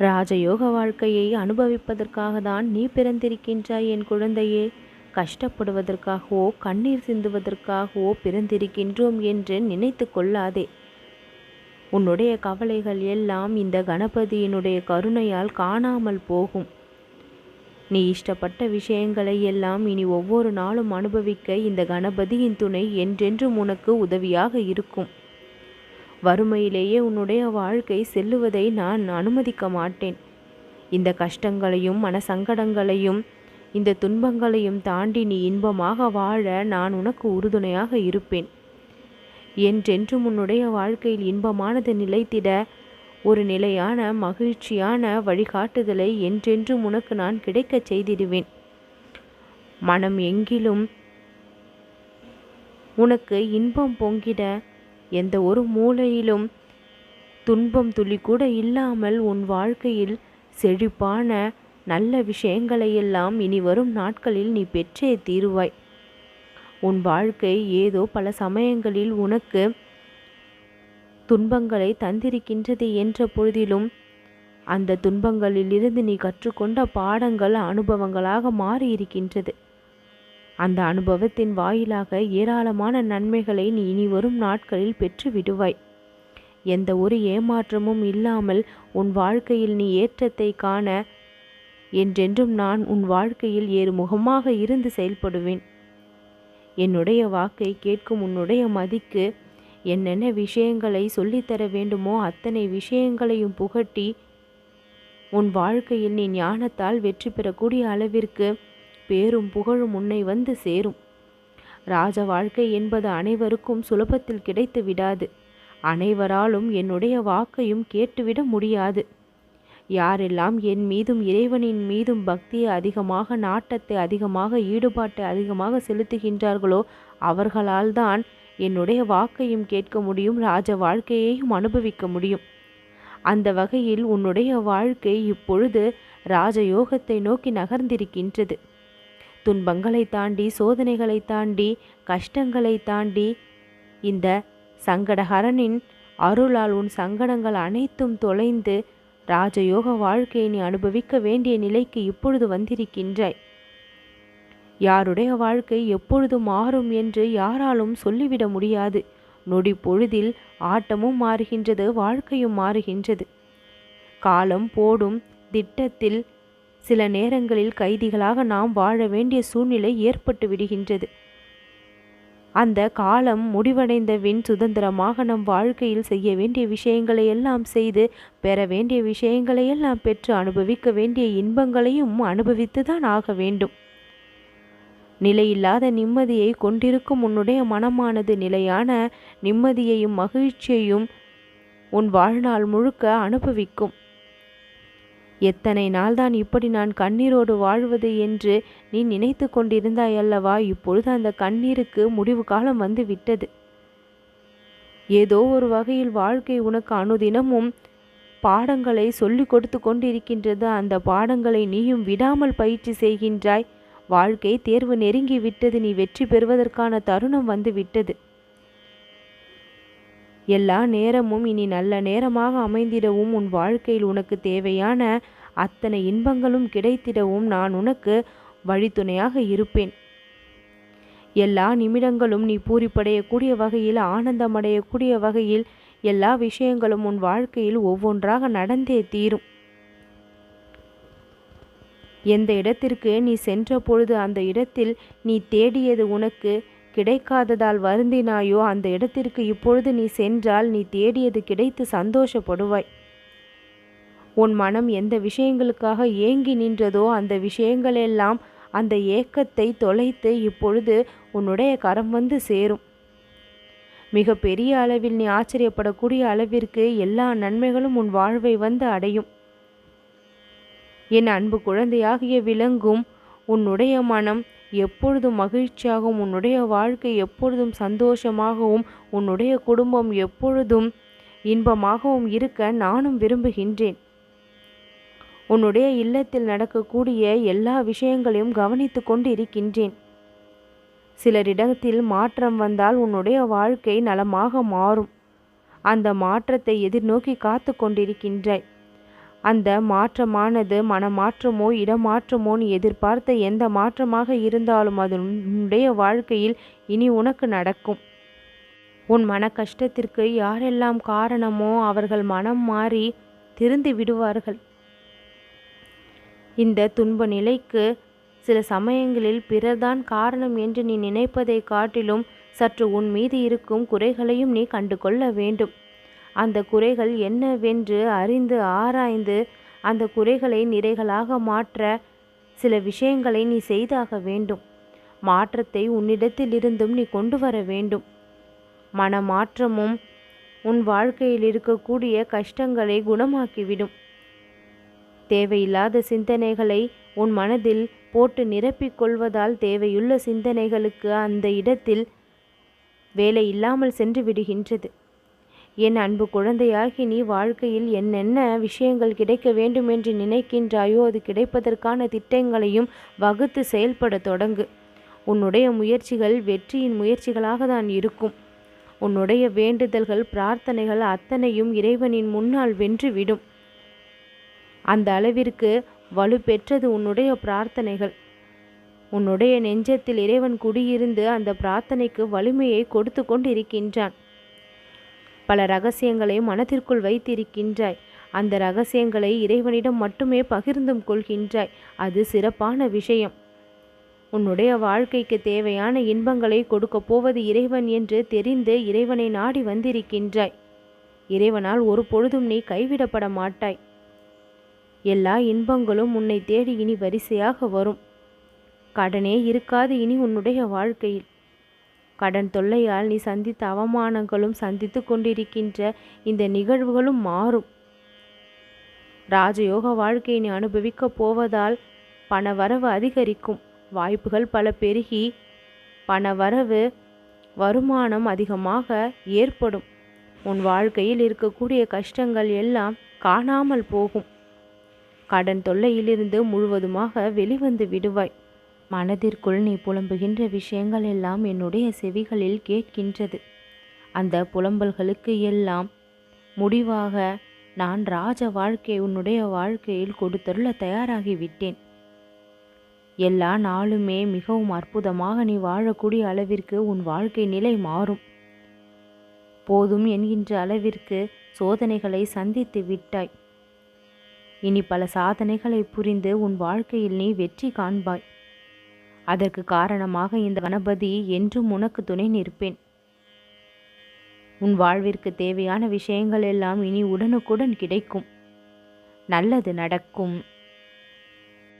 ராஜயோக வாழ்க்கையை அனுபவிப்பதற்காக தான் நீ பிறந்திருக்கின்றாய் என் குழந்தையே. கஷ்டப்படுவதற்காகவோ கண்ணீர் சிந்துவதற்காகவோ பிறந்திருக்கின்றோம் என்று நினைத்து கொள்ளாதே. உன்னுடைய கவலைகள் எல்லாம் இந்த கணபதியினுடைய கருணையால் காணாமல் போகும். நீ இஷ்டப்பட்ட விஷயங்களை எல்லாம் இனி ஒவ்வொரு நாளும் அனுபவிக்க இந்த கணபதியின் துணை என்றென்றும் உனக்கு உதவியாக இருக்கும். வறுமையிலேயே உன்னுடைய வாழ்க்கை செல்லுவதை நான் அனுமதிக்க மாட்டேன். இந்த கஷ்டங்களையும் மனசங்கடங்களையும் இந்த துன்பங்களையும் தாண்டி நீ இன்பமாக வாழ நான் உனக்கு உறுதுணையாக இருப்பேன். என்றென்றும் உன்னுடைய வாழ்க்கையில் இன்பமானது நிலைத்திட ஒரு நிலையான மகிழ்ச்சியான வழிகாட்டுதலை என்றென்றும் உனக்கு நான் கிடைக்கச் செய்திடுவேன். மனம் எங்கிலும் உனக்கு இன்பம் பொங்கிட எந்த ஒரு மூலையிலும் துன்பம் துளி கூட இல்லாமல் உன் வாழ்க்கையில் செழிப்பான நல்ல விஷயங்களையெல்லாம் இனி வரும் நாட்களில் நீ பெற்றே தீருவாய். உன் வாழ்க்கை ஏதோ பல சமயங்களில் உனக்கு துன்பங்களை தந்திருக்கின்றது என்ற பொழுதிலும் அந்த துன்பங்களிலிருந்து நீ கற்றுக்கொண்ட பாடங்கள் அனுபவங்களாக மாறியிருக்கின்றது. அந்த அனுபவத்தின் வாயிலாக ஏராளமான நன்மைகளை நீ இனி வரும் நாட்களில் பெற்று விடுவாய் எந்த ஒரு ஏமாற்றமும் இல்லாமல் உன் வாழ்க்கையில் நீ ஏற்றத்தை காண என்றென்றும் நான் உன் வாழ்க்கையில் ஏறு முகமாக இருந்து செயல்படுவேன். என்னுடைய வாக்கை கேட்கும் உன்னுடைய மதிக்கு என்னென்ன விஷயங்களை சொல்லித்தர வேண்டுமோ அத்தனை விஷயங்களையும் புகட்டி உன் வாழ்க்கையில் நீ ஞானத்தால் வெற்றி பெறக்கூடிய அளவிற்கு பேரும் புகழும் உன்னை வந்து சேரும். ராஜ வாழ்க்கை என்பது அனைவருக்கும் சுலபத்தில் கிடைத்து விடாது. அனைவராலும் என்னுடைய வாக்கையும் கேட்டுவிட முடியாது. யாரெல்லாம் என் மீதும் இறைவனின் மீதும் பக்தியை அதிகமாக நாட்டத்தை அதிகமாக ஈடுபாட்டை அதிகமாக செலுத்துகின்றார்களோ அவர்களால் தான் என்னுடைய வாக்கையும் கேட்க முடியும் ராஜ வாழ்க்கையையும் அனுபவிக்க முடியும். அந்த வகையில் உன்னுடைய வாழ்க்கை இப்பொழுது ராஜயோகத்தை நோக்கி நகர்ந்திருக்கின்றது. துன்பங்களை தாண்டி சோதனைகளை தாண்டி கஷ்டங்களை தாண்டி இந்த சங்கடஹரனின் அருளால் உன் சங்கடங்கள் அனைத்தும் தொலைந்து ராஜயோக வாழ்க்கையை நீ அனுபவிக்க வேண்டிய நிலைக்கு இப்பொழுது வந்திருக்கின்றாய். யாருடைய வாழ்க்கை எப்பொழுது மாறும் என்று யாராலும் சொல்லிவிட முடியாது. நொடி பொழுதில் ஆட்டமும் மாறுகின்றது வாழ்க்கையும் மாறுகின்றது. காலம் போடும் திட்டத்தில் சில நேரங்களில் கைதிகளாக நாம் வாழ வேண்டிய சூழ்நிலை ஏற்பட்டு விடுகின்றது. அந்த காலம் முடிவடைந்தவின் சுதந்திரமாக நம் வாழ்க்கையில் செய்ய வேண்டிய விஷயங்களை எல்லாம் செய்து பெற வேண்டிய விஷயங்களை எல்லாம் பெற்று அனுபவிக்க வேண்டிய இன்பங்களையும் அனுபவித்துதான் ஆக வேண்டும். நிலையில்லாத நிம்மதியை கொண்டிருக்கும் உன்னுடைய மனமானது நிலையான நிம்மதியையும் மகிழ்ச்சியையும் உன் வாழ்நாள் முழுக்க அனுபவிக்கும். எத்தனை நாள்தான் இப்படி நான் கண்ணீரோடு வாழ்வது என்று நீ நினைத்து கொண்டிருந்தாய் அல்லவா? இப்பொழுது அந்த கண்ணீருக்கு முடிவு காலம் வந்து விட்டது. ஏதோ ஒரு வகையில் வாழ்க்கை உனக்கு அனுதினமும் பாடங்களை சொல்லிக் கொடுத்து கொண்டிருக்கின்றது. அந்த பாடங்களை நீயும் விடாமல் பயிற்சி செய்கின்றாய். வாழ்க்கை தேர்வு நெருங்கி விட்டது. நீ வெற்றி பெறுவதற்கான தருணம் வந்து விட்டது. எல்லா நேரமும் இனி நல்ல நேரமாக அமைந்திடவும் உன் வாழ்க்கையில் உனக்கு தேவையான அத்தனை இன்பங்களும் கிடைத்திடவும் நான் உனக்கு வழித்துணையாக இருப்பேன். எல்லா நிமிடங்களும் நீ பூரிப்படையக்கூடிய வகையில் ஆனந்தமடையக்கூடிய வகையில் எல்லா விஷயங்களும் உன் வாழ்க்கையில் ஒவ்வொன்றாக நடந்தே தீரும். எந்த இடத்திற்கு நீ சென்ற பொழுது அந்த இடத்தில் நீ தேடியது உனக்கு கிடைக்காததால் வருந்தினாயோ? அந்த இடத்திற்கு இப்பொழுது நீ சென்றால் நீ தேடியது கிடைத்து சந்தோஷப்படுவாய். உன் மனம் எந்த விஷயங்களுக்காக ஏங்கி நின்றதோ அந்த விஷயங்களெல்லாம் அந்த ஏக்கத்தை தொலைத்து இப்பொழுது உன்னுடைய கரம் வந்து சேரும். மிக பெரிய அளவில் நீ ஆச்சரியப்படக்கூடிய அளவிற்கு எல்லா நன்மைகளும் உன் வாழ்வை வந்து அடையும். என் அன்பு குழந்தையாகிய விளங்கும் உன்னுடைய மனம் எப்பொழுதும் மகிழ்ச்சியாகவும் உன்னுடைய வாழ்க்கை எப்பொழுதும் சந்தோஷமாகவும் உன்னுடைய குடும்பம் எப்பொழுதும் இன்பமாகவும் இருக்க நானும் விரும்புகின்றேன். உன்னுடைய இல்லத்தில் நடக்கக்கூடிய எல்லா விஷயங்களையும் கவனித்து கொண்டு இருக்கின்றேன் சிலரிடத்தில் மாற்றம் வந்தால் உன்னுடைய வாழ்க்கை நலமாக மாறும். அந்த மாற்றத்தை எதிர்நோக்கி காத்து கொண்டிருக்கின்றாய். அந்த மாற்றமானது மனமாற்றமோ இடமாற்றமோன்னு எதிர்பார்த்த எந்த மாற்றமாக இருந்தாலும் அது உன்னுடைய வாழ்க்கையில் இனி உனக்கு நடக்கும். உன் மன கஷ்டத்திற்கு யாரெல்லாம் காரணமோ அவர்கள் மனம் மாறி திருந்து விடுவார்கள். இந்த துன்ப நிலைக்கு சில சமயங்களில் பிறர்தான் காரணம் என்று நீ நினைப்பதை காட்டிலும் சற்று உன் மீது இருக்கும் குறைகளையும் நீ கண்டு கொள்ள வேண்டும். அந்த குறைகள் என்னவென்று அறிந்து ஆராய்ந்து அந்த குறைகளை நிறைகளாக மாற்ற சில விஷயங்களை நீ செய்தாக வேண்டும். மாற்றத்தை உன்னிடத்திலிருந்தும் நீ கொண்டு வர வேண்டும். மனமாற்றமும் உன் வாழ்க்கையில் இருக்கக்கூடிய கஷ்டங்களை குணமாக்கிவிடும். தேவையில்லாத சிந்தனைகளை உன் மனதில் போட்டு நிரப்பிக் கொள்வதால் தேவையுள்ள சிந்தனைகளுக்கு அந்த இடத்தில் வேலை இல்லாமல் சென்று விடுகின்றது. என் அன்பு குழந்தையாகி நீ வாழ்க்கையில் என்னென்ன விஷயங்கள் கிடைக்க வேண்டும் என்று நினைக்கின்றாயோ அது கிடைப்பதற்கான திட்டங்களையும் வகுத்து செயல்பட தொடங்கு. உன்னுடைய முயற்சிகள் வெற்றியின் முயற்சிகளாக தான் இருக்கும். உன்னுடைய வேண்டுதல்கள் பிரார்த்தனைகள் அத்தனையும் இறைவனின் முன்னால் வென்றுவிடும். அந்த அளவிற்கு வலுப்பெற்றது உன்னுடைய பிரார்த்தனைகள். உன்னுடைய நெஞ்சத்தில் இறைவன் குடியிருந்து அந்த பிரார்த்தனைக்கு வலிமையை கொடுத்து கொண்டிருக்கின்றான். பல ரகசியங்களை மனதிற்குள் வைத்திருக்கின்றாய். அந்த ரகசியங்களை இறைவனிடம் மட்டுமே பகிர்ந்தும் கொள்கின்றாய். அது சிறப்பான விஷயம். உன்னுடைய வாழ்க்கைக்கு தேவையான இன்பங்களை கொடுக்கப் போவது இறைவன் என்று தெரிந்து இறைவனை நாடி வந்திருக்கின்றாய். இறைவனால் ஒரு பொழுதும் நீ கைவிடப்பட மாட்டாய். எல்லா இன்பங்களும் உன்னை தேடி இனி வரிசையாக வரும். கடனே இருக்காது இனி உன்னுடைய வாழ்க்கையில். கடன் தொல்லையால் நீ சந்தித்த அவமானங்களும் சந்தித்து கொண்டிருக்கின்ற இந்த நிகழ்வுகளும் மாறும். ராஜயோக வாழ்க்கையை நீ அனுபவிக்கப் போவதால் பண வரவு அதிகரிக்கும். வாய்ப்புகள் பல பெருகி பண வரவு வருமானம் அதிகமாக ஏற்படும். உன் வாழ்க்கையில் இருக்கக்கூடிய கஷ்டங்கள் எல்லாம் காணாமல் போகும். கடன் தொல்லையிலிருந்து முழுவதுமாக வெளிவந்து விடுவாய். மனதிற்குள் நீ புலம்புகின்ற விஷயங்கள் எல்லாம் என்னுடைய செவிகளில் கேட்கின்றது. அந்த புலம்பல்களுக்கு எல்லாம் முடிவாக நான் ராஜ வாழ்க்கை உன்னுடைய வாழ்க்கையில் கொடுத்தருள தயாராகிவிட்டேன். எல்லா நாளுமே மிகவும் அற்புதமாக நீ வாழக்கூடிய அளவிற்கு உன் வாழ்க்கை நிலை மாறும். போதும் என்கின்ற அளவிற்கு சோதனைகளை சந்தித்து விட்டாய். இனி பல சாதனைகளை புரிந்து உன் வாழ்க்கையில் நீ வெற்றி காண்பாய். அதற்கு காரணமாக இந்த கணபதி என்றும் உனக்கு துணை நிற்பேன். உன் வாழ்விற்கு தேவையான விஷயங்கள் எல்லாம் இனி உடனுக்குடன் கிடைக்கும். நல்லது நடக்கும்.